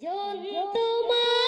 কি জন্তু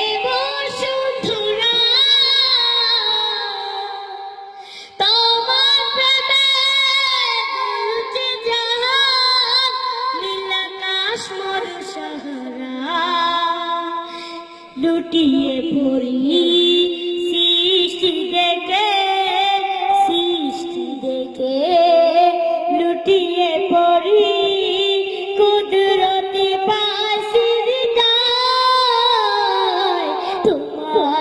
লুটিয়ে পড়ি সৃষ্টি দেখে সৃষ্টি দেখে লুটিয়ে পড়ি কুদরতি পাশি তোমার